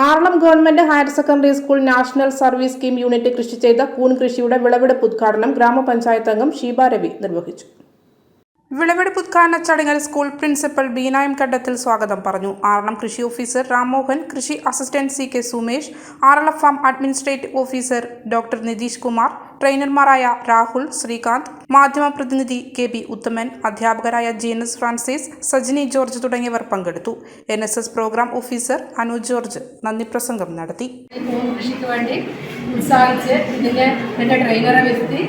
Aralam government higher secondary school national service scheme unit കൃഷി ചെയ്ത കൂൺ കൃഷിയുടെ വിളവെടുപ്പ് ഉദ്ഘാടനം ഗ്രാമപഞ്ചായത്ത് അംഗം ഷീബ രവി നിർവഹിച്ചു വിളവെടുപ്പ് ഉദ്ഘാടന ചടങ്ങിൽ സ്കൂൾ പ്രിൻസിപ്പൽ ബീനായം കണ്ടത്തിൽ സ്വാഗതം പറഞ്ഞു. ആറളം കൃഷി ഓഫീസർ രാംമോഹൻ കൃഷി assistant C K Sumesh Aralam farm administrative officer doctor Nitish Kumar ട്രെയിനർമാരായ Rahul Srikanth മാധ്യമ പ്രതിനിധി കെ ബി ഉത്തമൻ അധ്യാപകരായ ജീനസ് ഫ്രാൻസിസ് സജിനി ജോർജ് തുടങ്ങിയവർ പങ്കെടുത്തു. N S S programme officer Anu George നന്ദി പ്രസംഗം നടത്തി. കൃഷിക്ക് വേണ്ടി ഉത്സാഹിച്ച് ഇതിനെ ട്രെയിനറെ വരുത്തി.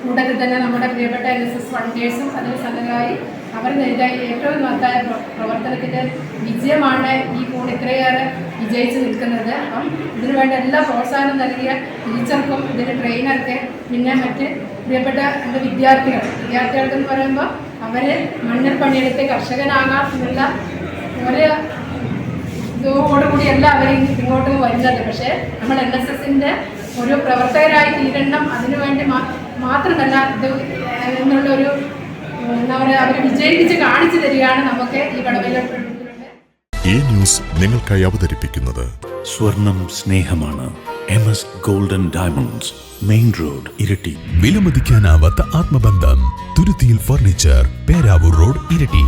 കൂട്ടത്തിൽ തന്നെ നമ്മുടെ പ്രിയപ്പെട്ട എൻ എസ് എസ് ഫണ്ടേഴ്സും അതിന് സന്നദ്ധരായി അവർ ചെയ്ത ഏറ്റവും മഹത്തായ പ്ര- പ്രവർത്തനത്തിന്റെ വിജയമാണ് ഈ കൂൺ ഇത്രയേറെ വിജയിച്ച് നിൽക്കുന്നത്. അപ്പം ഇതിനു വേണ്ട എല്ലാ പ്രോത്സാഹനം നൽകിയ ടീച്ചർക്കും ഇതിന്റെ ട്രെയിനർക്ക് പിന്നെ മറ്റ് പ്രിയപ്പെട്ട എന്റെ വിദ്യാർത്ഥികൾ വിദ്യാർത്ഥികൾക്കെന്ന് പറയുമ്പോൾ അവർ മണ്ണിൽ പണിയെടുത്ത് കർഷകനാകാം എന്നുള്ള ഒരു ഇതോടുകൂടി എല്ലാവരും ഇങ്ങോട്ട് വരുന്നത്. പക്ഷേ നമ്മൾ എൻ എസ് എസിന്റെ ഒരു പ്രവർത്തകരായി തീരണം അതിനുവേണ്ടി മാത്രമല്ല ഇത് എന്നുള്ള ഒരു എന്താ പറയുക അവർ വിജയിപ്പിച്ച് കാണിച്ചു തരികയാണ് നമുക്ക് ഈ കടവയിലോട്ട് ഈ ന്യൂസ് നിങ്ങൾക്കായി അവതരിപ്പിക്കുന്നത് സ്വർണം സ്നേഹമാണ്. M S golden diamonds main road Iritty. വിലമതിക്കാനാവാത്ത ആത്മബന്ധം തുരുത്തിയിൽ ഫർണിച്ചർ പേരാവൂർ റോഡ് ഇരട്ടി.